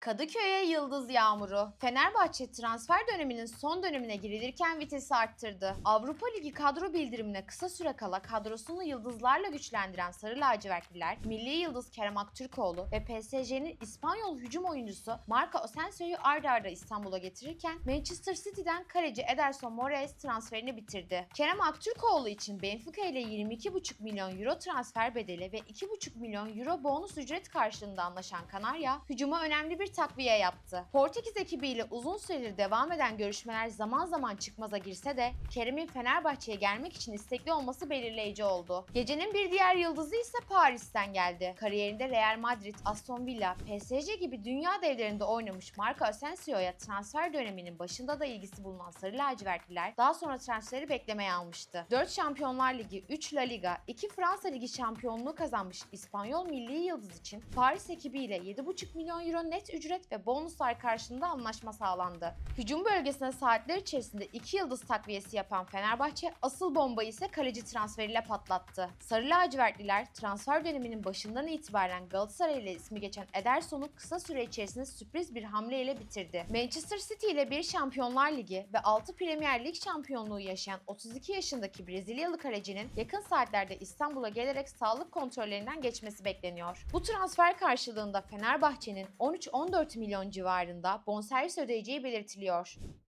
Kadıköy'e yıldız yağmuru. Fenerbahçe transfer döneminin son dönemine girilirken vitesi arttırdı. Avrupa Ligi kadro bildirimine kısa süre kala kadrosunu yıldızlarla güçlendiren Sarı Lacivertliler, milli yıldız Kerem Aktürkoğlu ve PSG'nin İspanyol hücum oyuncusu Marco Asensio'yu ard arda İstanbul'a getirirken Manchester City'den kaleci Ederson Moraes transferini bitirdi. Kerem Aktürkoğlu için Benfica ile 22,5 milyon euro transfer bedeli ve 2,5 milyon euro bonus ücret karşılığında anlaşan Kanarya, hücuma önemli bir takviye yaptı. Portekiz ekibiyle uzun süredir devam eden görüşmeler zaman zaman çıkmaza girse de Kerem'in Fenerbahçe'ye gelmek için istekli olması belirleyici oldu. Gecenin bir diğer yıldızı ise Paris'ten geldi. Kariyerinde Real Madrid, Aston Villa, PSG gibi dünya devlerinde oynamış Marco Asensio'ya transfer döneminin başında da ilgisi bulunan Sarı lacivertliler daha sonra transferi beklemeye almıştı. 4 Şampiyonlar Ligi, 3 La Liga, 2 Fransa Ligi şampiyonluğu kazanmış İspanyol milli yıldız için Paris ekibiyle 7,5 milyon euro net ücret ve bonuslar karşılığında anlaşma sağlandı. Hücum bölgesine saatler içerisinde 2 yıldız takviyesi yapan Fenerbahçe asıl bombayı ise kaleci transferiyle patlattı. Sarı lacivertliler transfer döneminin başından itibaren Galatasaray ile ismi geçen Ederson'u kısa süre içerisinde sürpriz bir hamleyle bitirdi. Manchester City ile bir Şampiyonlar Ligi ve 6 Premier Lig şampiyonluğu yaşayan 32 yaşındaki Brezilyalı kalecinin yakın saatlerde İstanbul'a gelerek sağlık kontrollerinden geçmesi bekleniyor. Bu transfer karşılığında Fenerbahçe'nin 13-14 milyon civarında bonservis ödeyeceği belirtiliyor.